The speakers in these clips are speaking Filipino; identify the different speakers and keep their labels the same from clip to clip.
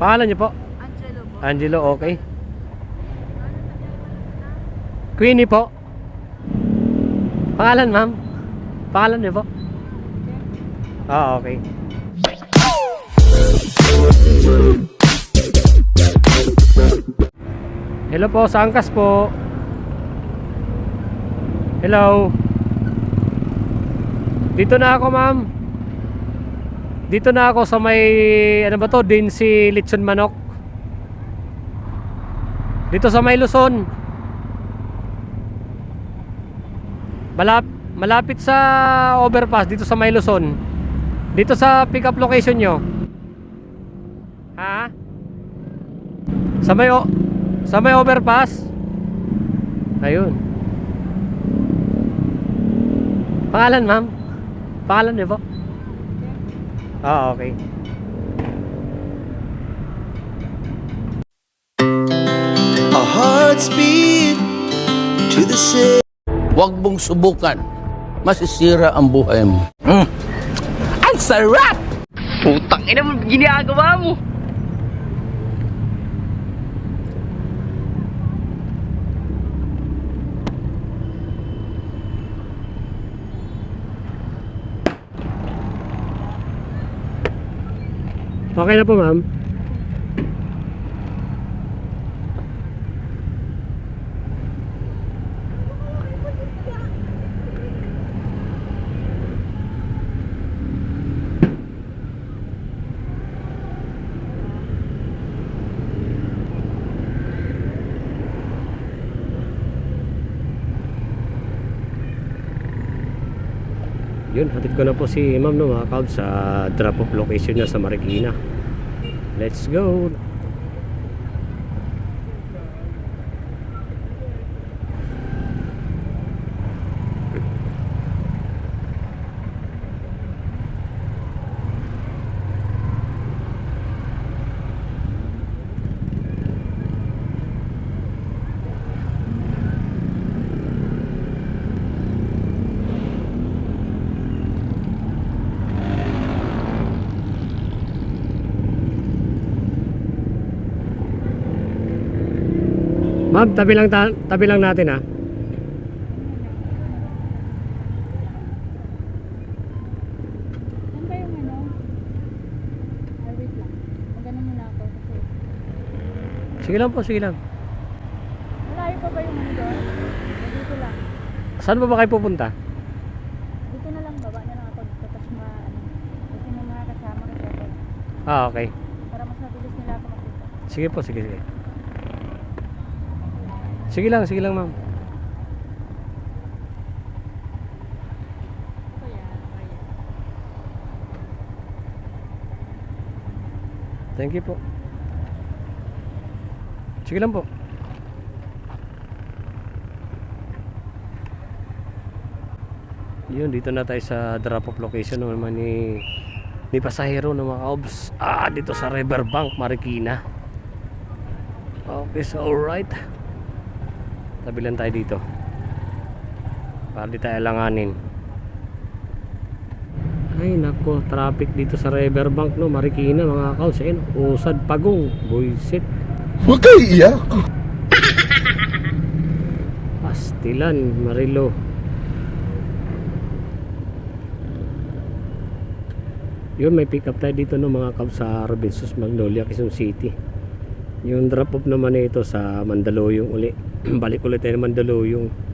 Speaker 1: Pangalan niyo po?
Speaker 2: Angelo po.
Speaker 1: Angelo, okay. Queenie po. Pangalan, ma'am? Pangalan niyo po? Ah, okay. Hello po, sa angkas po. Hello. Dito na ako, ma'am. Dito na ako sa may ano ba to, din si Litson Manok. Dito sa may Luzon. Malap malapit sa overpass dito sa may Luzon. Dito sa pick up location nyo. Ha? Sa may o- sa may overpass? Ayun. Pangalan, ma'am? Pangalan niyo po? Ah, okay.
Speaker 3: Our hearts beat to the same.
Speaker 4: Huwag mong subukan. Masisira ang buhay mo. Mm. Ang sarap!
Speaker 5: Putang ina mo, ginagawa mo.
Speaker 1: Okay na po, ma'am. Yun, hatid ko na po si ma'am no mga kaob sa drop off location niya sa Marikina. Let's go! Ma'am, tabi lang, ta- tabi lang natin ha.
Speaker 2: Ba kasi
Speaker 1: Sige lang po, sige lang.
Speaker 2: malayo pa ba yung ano doon? Dito lang.
Speaker 1: Saan pa ba kayo pupunta?
Speaker 2: Dito na lang, baba na lang ako dito. Tapos ma, ano, kasi may mga kasama ako.
Speaker 1: Ah, okay.
Speaker 2: Para mas mabilis nila ako makita.
Speaker 1: Sige po, sige, sige. Sige lang, sige lang ma'am. Thank you po. Sige lang po. Yun, dito na tayo sa drop off location naman ni ni pasahero ng mga obs. Ah, dito sa Riverbank, Marikina. Okay, so alright. Tabi lang tayo dito. Para di tayo langanin. Ay nako, traffic dito sa Riverbank no, Marikina mga kaos. Ayun, usad pagong, buisit.
Speaker 3: Huwag kayo iyak.
Speaker 1: Pastilan, Marilo. Yun, may pick up tayo dito no mga kab sa Robinsons Magnolia, Quezon City. Yung drop off naman na ito sa Mandaluyong uli. Balik ulit tayo ng Mandaluyong.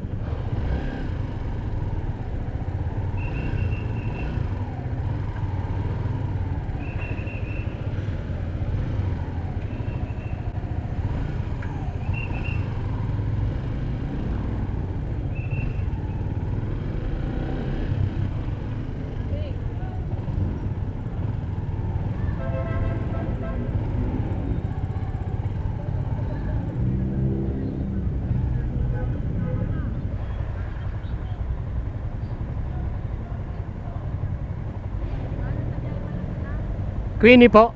Speaker 1: Queenie po.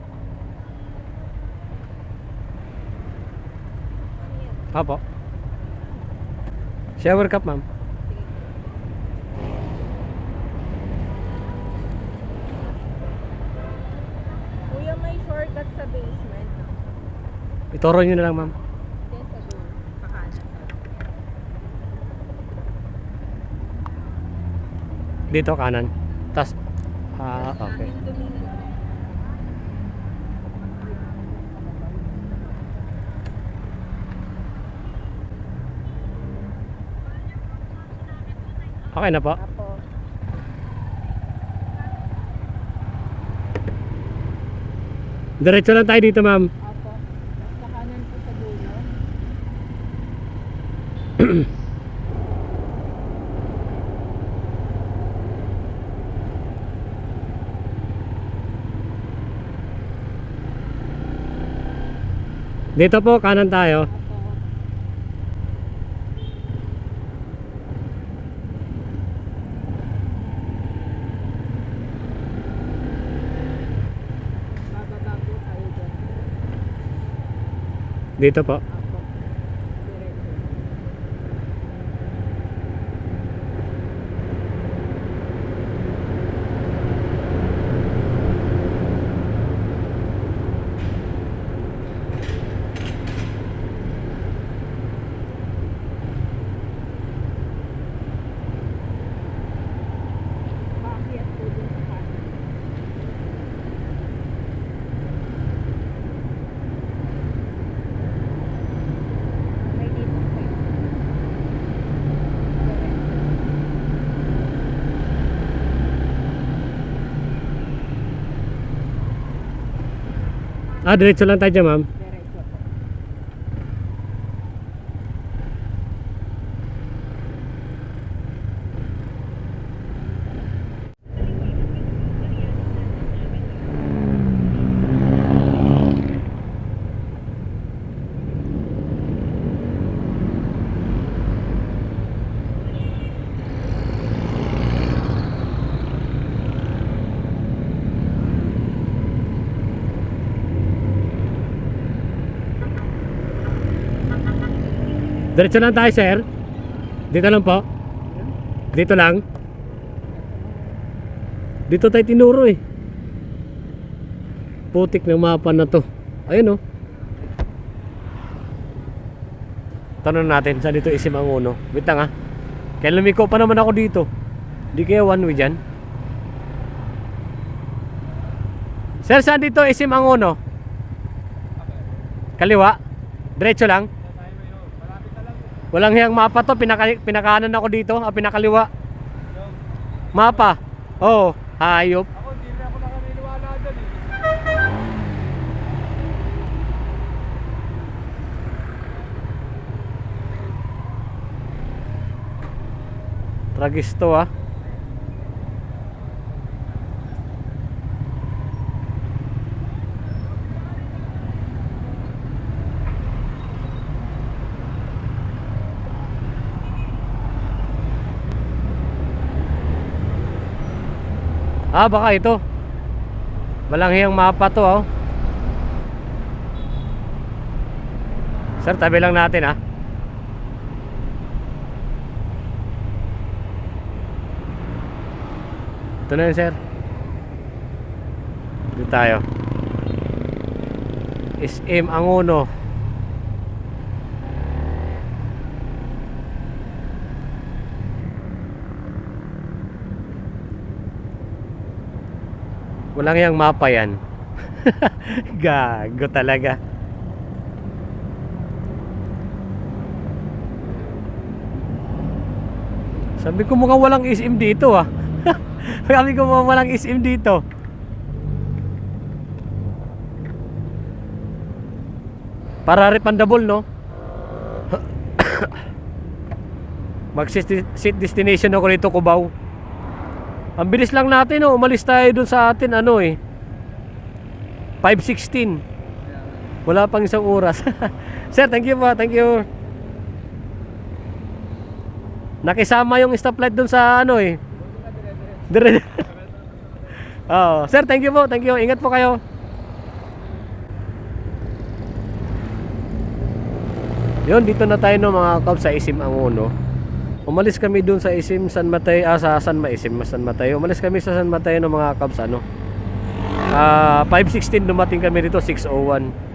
Speaker 1: Apo. Shower cup, ma'am.
Speaker 2: Kuya, may shortcut sa basement.
Speaker 1: Ituro nyo na lang, ma'am. Dito, kanan. Tas, ah, okay. Okay na po.
Speaker 2: Apo.
Speaker 1: Diretso lang tayo dito, ma'am.
Speaker 2: Apo. Sa kanan po sa dulo.
Speaker 1: Dito po, kanan tayo.
Speaker 2: Apo. Bababa po kayo dyan.
Speaker 1: Dito po.
Speaker 2: Apo. Diretso. Paakyat po dun sa kanan. May dito po. Diretso.
Speaker 1: Ah, diretso lang tayo dyan, ma'am.
Speaker 2: Diretso
Speaker 1: lang tayo, sir. Dito lang po. Dito lang. Dito tayo tinuro eh. Putik ng mapa na to. Ayun oh. Tanong natin, saan dito isim ang uno? Wait lang ah. Kaya lumiko pa naman ako dito. Di kaya one way dyan. Sir, saan dito isim ang uno? Kaliwa? Diretso lang? Walang hiyang mapa to, pinaka, pinakanan ako dito, ah, pinakaliwa. Mapa. Oo, oh, hayop.
Speaker 6: Ako, hindi rin ako nakaniniwala dyan eh.
Speaker 1: Tragis to ah. Ah, baka ito. Malanghiyang mapa to oh. Sir, tabi lang natin ah. Ito na yun, sir. Dito tayo. SM Angono. Walang yung mapa yan. Gago talaga. Sabi ko mukhang walang SM dito ah. Sabi ko mukhang walang SM dito. Para refundable no? Mag sit destination ako dito Cubao. Ang bilis lang natin oh, umalis tayo dun sa atin ano eh. 5.16 Wala pang isang oras Sir, thank you po, thank you Nakisama yung stoplight dun sa ano eh Dire Oh, sir, thank you po, thank you. Ingat po kayo. Yun, dito na tayo no mga kap sa Isim Angono umalis kami dun sa Isim San Mateo ah, sa San Maisim San Mateo umalis kami sa San Mateo ng mga kabs ano ah, 5.16 dumating kami dito 6.01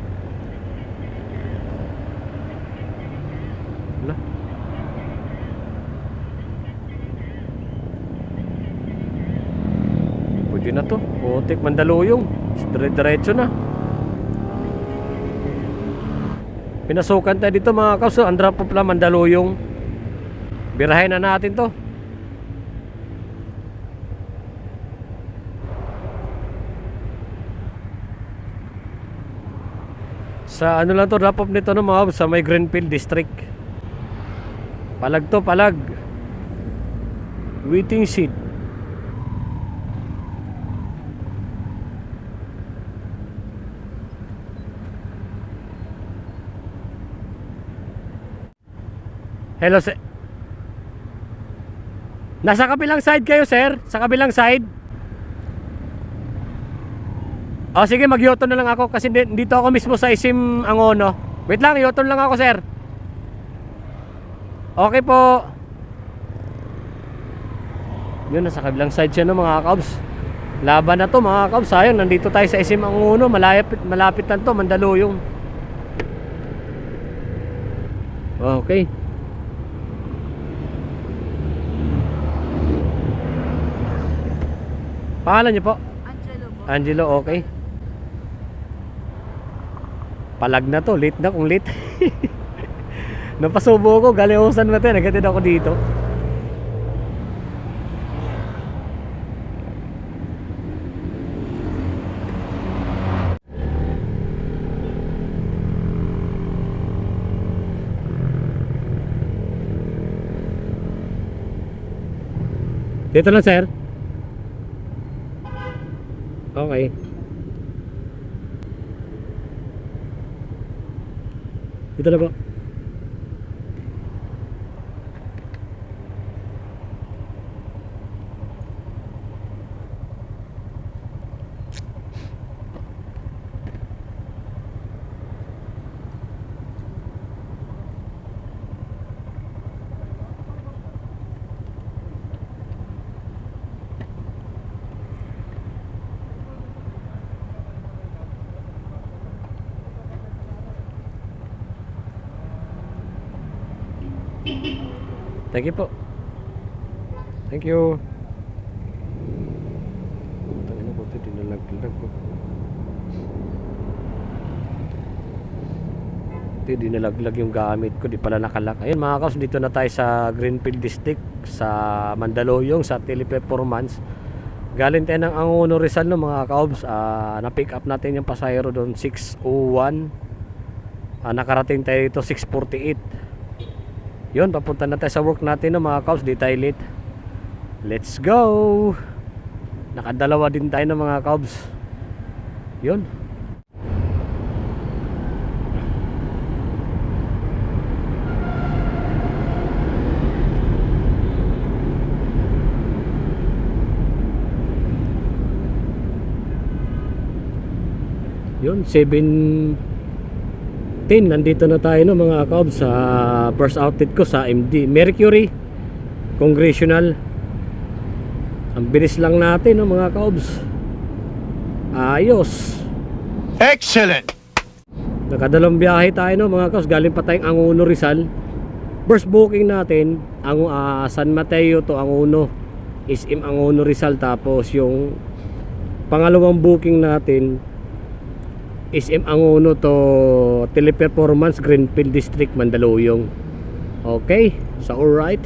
Speaker 1: Pwede na to. Putik, Mandaluyong. Dire-diretso na. Pinasukan tayo dito mga kapso. Andra po pala Mandaluyong. Birahin na natin to. Sa ano lang to drop off nito no mga sa may Greenfield District. Palag to, palag. Waiting seat. Hello, sir. Nasa kabilang side kayo, sir? Sa kabilang side? O sige, mag na lang ako kasi di- dito ako mismo sa Isim Angono. Wait lang, yoton lang ako, sir. Okay po. Yun, nasa kabilang side siya no, mga kabs. Laban na to, mga kabs. Sayang, nandito tayo sa Isim Angono. Malapit, malapit lang to, Mandaluyong. Okay. Pangalan niyo po?
Speaker 2: Angelo po.
Speaker 1: Angelo, okay. Palag na to, late na kung late. Napasubo ko, galiusan na tayo, nagatid ako dito. Dito na, sir. Okay. Dito na po. Thank you po. Thank you. Tangina ko ito, dinalaglag ko. Ito, dinalaglag yung gamit ko, di pala nakalak. Ayun mga kaos, dito na tayo sa Greenfield District, sa Mandaluyong, sa Teleperformance. Galing tayo ng Angono Rizal no mga kaobs. Ah, na-pick up natin yung pasahero doon 601. Ah, nakarating tayo dito 648. Yun, papunta na tayo sa work natin no mga kaos, di tayo late. Let's go! Nakadalawa din tayo ng mga kaobs. Yun. Yun, 7 10 nandito na tayo no mga kaob sa first outlet ko sa MD Mercury Congressional. Ang bilis lang natin no mga kaobs ayos.
Speaker 3: Excellent!
Speaker 1: nakadalawang biyahe tayo no mga kaobs galing pa tayong Anguno Rizal. First booking natin ang ah, San Mateo to Anguno SM Anguno Rizal. Tapos yung pangalawang booking natin SM Angono to Teleperformance Greenfield District Mandaluyong. Okay, so alright.